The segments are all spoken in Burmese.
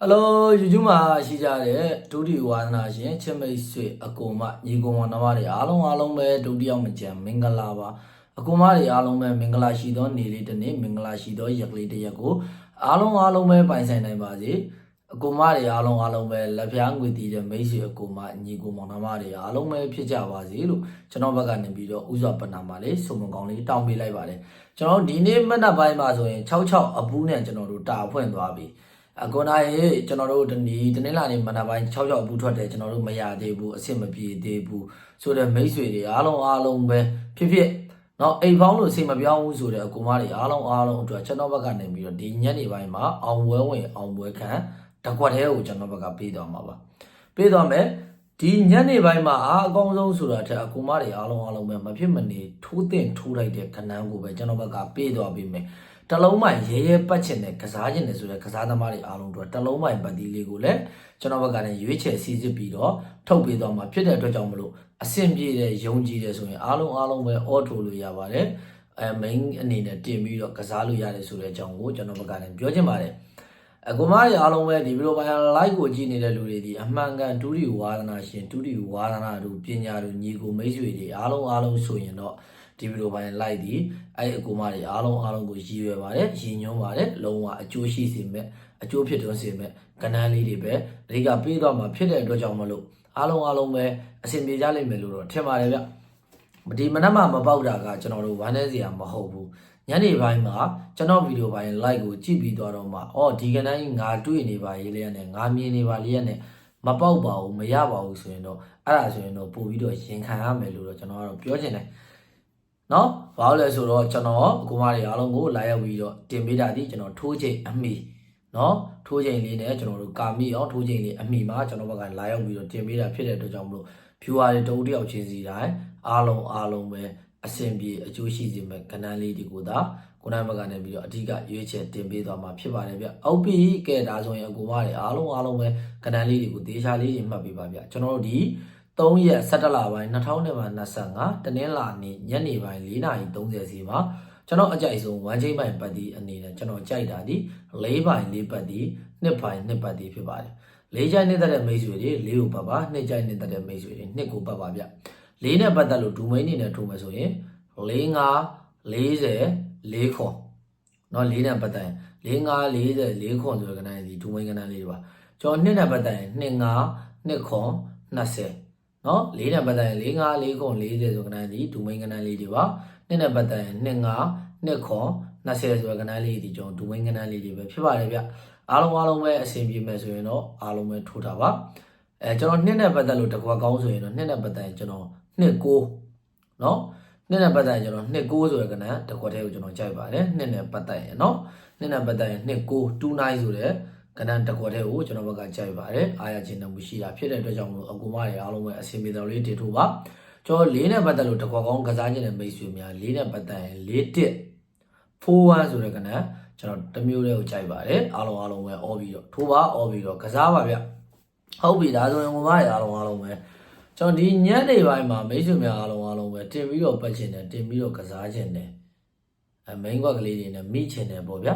ဟယ်လို YouTube မှာရှိကြတဲ့ဒုတိယဝါသနာရှင်ချစ်မိတ်ဆွေအကူမညီကောင်မနမတွေအားလုံးအားလုံးပဲဒုတိယမကြံမင်္ဂလာပါအကူမတွေအားလုံးပဲမင်္ဂလာရှိသောနေ့လေးတစ်နေ့မင်္ဂလာရှိသောရက်ကလေးတစ်ရက်ကိုအားလုံးအားလုံးပဲပိုင်ဆိုင်နိုင်ပါစေအကူမတွေအားလုံးအားလုံးပဲလက်ဖျားငွေတည်တဲ့မိတ်ဆွေအကူမညီကောင်မနမတွေအားလုံးပဲဖြစ်ကြပါစေလို့ကျွန်တော်ဘက်ကနေပြီးတော့ဥစွာပနာမှာလေးစုံမကောင်းလေးတောင်းပေးလိုက်ပါတယ်ကျွန်တော်ဒီနေ့မနက်ပိုင်းမှာဆိုရင်66အပူးနဲ့ကျွန်တော်တို့တာဖွင့်သွားပြီ အခုနားရေကျွန်တော်တို့ဒီတနေ့လာနေမနက်ပိုင်း6ရောက်ဘူးထွက်တယ်ကျွန်တော်တို့မရသေးဘူးအဆင်မပြေသေးဘူးဆိုတော့မိတ်ဆွေတွေအားလုံးအားလုံးပဲဖြစ်ဖြစ်နော်အိမ်ဖောင်းလို့အဆင်မပြောင်းဘူးဆိုတော့အကူမတွေအားလုံးအားလုံးအတွက်ကျွန်တော်ဘက်ကနေပြီးတော့ဒီညနေပိုင်းမှာအောင်ပွဲဝင်အောင်ပွဲခံတကွက်သေးကိုကျွန်တော်ဘက်ကပေးသွားမှာပါပေးသွားမယ်ဒီညနေပိုင်းမှာအားအကောင်းဆုံးဆိုတာထက်အကူမတွေအားလုံးအားလုံးပဲမဖြစ်မနေထိုးတင်ထိုးလိုက်တဲ့ခဏန်းကိုပဲကျွန်တော်ဘက်ကပေးသွားပေးမယ် တလုံးမိုင်ရဲရဲပတ်ချင်တဲ့ကစားချင်တယ်ဆိုတဲ့ကစားသမားတွေအားလုံးတို့တလုံးမိုင်ပတ်တီးလေးကိုလည်းကျွန်တော်ဘက်ကလည်းရွေးချယ်စီစစ်ပြီးတော့ထုတ်ပေးသွားမှာဖြစ်တဲ့အတွက်ကြောင့်မလို့အဆင်ပြေတဲ့ယုံကြည်တယ်ဆိုရင်အားလုံးအားလုံးပဲအော်ထိုလို့ရပါတယ်အဲ main အနေနဲ့တင်ပြီးတော့ကစားလို့ရတယ်ဆိုတဲ့အကြောင်းကိုကျွန်တော်ဘက်ကလည်းပြောချင်ပါတယ်အကူမရအားလုံးပဲဒီဗီဒီယိုပိုင်း live ကိုကြည့်နေတဲ့လူတွေဒီအမှန်ကန်ဒုတိယဝါဒနာရှင်ဒုတိယဝါဒနာတို့ပညာတို့ညီကိုမိတ်ဆွေတွေအားလုံးအားလုံးဆိုရင်တော့ ဒီဗီဒီယိုပိုင်းလိုက်ဒီအဲ့အကူမတွေအားလုံးအားလုံးကိုရည်ရွယ်ပါတယ်ရည်ညွှန်းပါတယ်လုံးဝအကျိုးရှိစေမဲ့အကျိုးဖြစ်သွင်းစေမဲ့ကဏ္ဍလေးတွေပဲအဓိကပေးသွားမှာဖြစ်တဲ့အတွက်ကြောင့်မလို့အားလုံးအားလုံးပဲအဆင်ပြေကြလိမ့်မယ်လို့တော့ထင်ပါတယ်ဗျဒီမနက်မှမပေါက်တာကကျွန်တော်တို့ဝမ်းနေစရာမဟုတ်ဘူးညနေပိုင်းမှာကျွန်တော်ဗီဒီယိုပိုင်း like ကိုကြည့်ပြီးသွားတော့မှအော်ဒီကနေ့ငါတွေ့နေပါရေးလေးရနဲ့ငါမြင်နေပါလေးရနဲ့မပေါက်ပါဘူးမရပါဘူးဆိုရင်တော့အဲ့ဒါဆိုရင်တော့ပို့ပြီးတော့ရင်ခံရမယ်လို့တော့ကျွန်တော်ကတော့ပြောချင်တယ် เนาะဘာလို့လဲဆိုတော့ကျွန်တော်အကူမတွေအားလုံးကိုလာရောက်ပြီးတော့တင်ပေးတာဒီကျွန်တော်ထိုးချိန်အမိเนาะထိုးချိန်လေးနဲ့ကျွန်တော်တို့ကာမိအောင်ထိုးချိန်လေးအမိမှာကျွန်တော်ဘက်ကလာရောက်ပြီးတော့တင်ပေးတာဖြစ်တဲ့အတွက်ကြောင့်မလို့ viewer တွေတဦးတယောက်ချင်းစီတိုင်းအားလုံးအားလုံးပဲအဆင်ပြေအကျိုးရှိစေမဲ့ကဏ္ဍလေးတွေကိုသာကိုနိုင်ဘက်ကနေပြီးတော့အဓိကရွေးချယ်တင်ပေးသွားမှာဖြစ်ပါတယ်ဗျ။အောက်ပြီးကဲဒါဆိုရင်အကူမတွေအားလုံးအားလုံးပဲကဏ္ဍလေးတွေကိုဒေရှာလေးတွေမှတ်ပေးပါဗျ။ကျွန်တော်တို့ဒီ 3ရက်17လပိုင်း2025တနင်္လာနေ့ညနေပိုင်း4:30စီမှာကျွန်တော်အကြိုက်ဆုံး1ချိန်ပိုင်းပတ်တီအနေနဲ့ကျွန်တော်ကြိုက်တာဒီ4ပိုင်း4ပတ်တီ2ပိုင်း2ပတ်တီဖြစ်ပါတယ်၄ကြိုက်နေတဲ့မိတ်ဆွေတွေ၄ကိုပတ်ပါ2ကြိုက်နေတဲ့မိတ်ဆွေတွေ2ကိုပတ်ပါဗျ၄နဲ့ပတ်သက်လို့ဒူမိန်းနေနဲ့ထိုးမယ်ဆိုရင်4 5 40 4ခွန်เนาะ၄နဲ့ပတ်သက်ရင်4 5 40 4ခွန်ဆိုတဲ့ကဏ္ဍဒီဒူမိန်းကဏ္ဍလေးတွေပါကျွန်တော်2နဲ့ပတ်သက်ရင်2 5 2ခွန်20 နော်၄နဲ့ပတ်သက်ရင်၄၅၄ခွန်40ဆိုကဏ္ဍဒီဒူမိန်ကဏ္ဍလေးတွေပါနှစ်နဲ့ပတ်သက်ရင်2 5 2ခွန်20ဆိုတဲ့ကဏ္ဍလေးဒီကျွန်တော်ဒူမိန်ကဏ္ဍလေးတွေပဲဖြစ်ပါတယ်ဗျအားလုံးအားလုံးပဲအဆင်ပြေမယ်ဆိုရင်တော့အားလုံးပဲထိုးတာပါအဲကျွန်တော်နှစ်နဲ့ပတ်သက်လို့တကွာကောင်းဆိုရင်တော့နှစ်နဲ့ပတ်သက်ရင်ကျွန်တော်နှစ်ကိုနော်နှစ်နဲ့ပတ်သက်ရင်ကျွန်တော်နှစ်ကိုဆိုတဲ့ကဏ္ဍတကွာတဲ့ကိုကျွန်တော်ကြိုက်ပါတယ်နှစ်နဲ့ပတ်သက်ရင်နော်နှစ်နဲ့ပတ်သက်ရင်နှစ်ကို29ဆိုတဲ့ ကဏ္ဍတစ်ခွက်တည်းကိုကျွန်တော်ဘက်ကကြိုက်ပါတယ်အားရခြင်းနဲ့မရှိတာဖြစ်တဲ့အတွက်ကြောင့်မလို့အကူမတွေအားလုံးပဲအဆင်ပြေတော်လေးတင်ထိုးပါကျွန်တော်၄နဲ့ပတ်သက်လို့တစ်ခွက်ကောင်းကစားခြင်းနဲ့မိတ်ဆွေများ၄နဲ့ပတ်သက်ရင်၄တစ်4-1ဆိုတဲ့ကဏ္ဍကျွန်တော်တစ်မျိုးလေးကိုကြိုက်ပါတယ်အားလုံးအားလုံးပဲအော်ပြီးတော့ထိုးပါအော်ပြီးတော့ကစားပါဗျဟုတ်ပြီဒါဆိုရင်အကူမတွေအားလုံးအားလုံးပဲကျွန်တော်ဒီညနေပိုင်းမှာမိတ်ဆွေများအားလုံးအားလုံးပဲတင်ပြီးတော့ပတ်ခြင်းနဲ့တင်ပြီးတော့ကစားခြင်းနဲ့အဲ main ကွက်ကလေးတွေနဲ့မိခြင်းနဲ့ပေါ့ဗျာ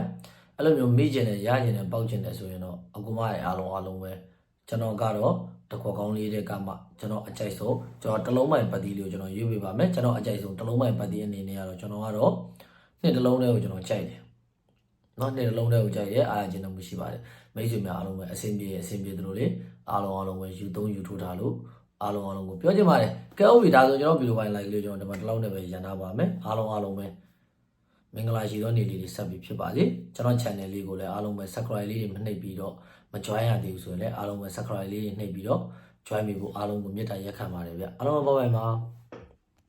အဲ့လိုမျိုးမိကျင်တယ်ရကျင်တယ်ပေါက်ကျင်တယ်ဆိုရင်တော့အကူမရဲ့အားလုံးအားလုံးပဲကျွန်တော်ကတော့တကွက်ကောင်းလေးတဲ့ကမှကျွန်တော်အကြိုက်ဆုံးကျွန်တော်တလုံးမိုင်ပတ်တီးလေးကိုကျွန်တော်ရွေးပေးပါမယ်ကျွန်တော်အကြိုက်ဆုံးတလုံးမိုင်ပတ်တီးအနေနဲ့ကတော့ကျွန်တော်ကတော့နှစ်တလုံးလေးကိုကျွန်တော်ကြိုက်တယ်နော်နှစ်တလုံးလေးကိုကြိုက်ရဲအားကျင်တော့မရှိပါတယ်မိတ်ဆွေများအားလုံးပဲအဆင်ပြေအဆင်ပြေသလိုလေအားလုံးအားလုံးပဲယူသုံးယူထိုးထားလို့အားလုံးအားလုံးကိုပြောချင်ပါတယ်ကဲဟုတ်ပြီဒါဆိုကျွန်တော်ဗီဒီယိုပိုင်း like လေးကျွန်တော်ဒီမှာတစ်လုံးနဲ့ပဲရန်နာပါမယ်အားလုံးအားလုံးပဲ မင်္ဂလာရှိသောနေ့လေးတွေဆက်ပြီးဖြစ်ပါစေကျွန်တော် channel လေးကိုလည်းအားလုံးပဲ subscribe လေးတွေမနှိပ်ပြီးတော့မ join ရသေးဘူးဆိုရင်လည်းအားလုံးပဲ subscribe လေးတွေနှိပ်ပြီးတော့ join ပြီးဖို့အားလုံးကိုမေတ္တာရက်ခံပါတယ်ဗျအားလုံးပဲဘိုင်ဘိုင်ပါ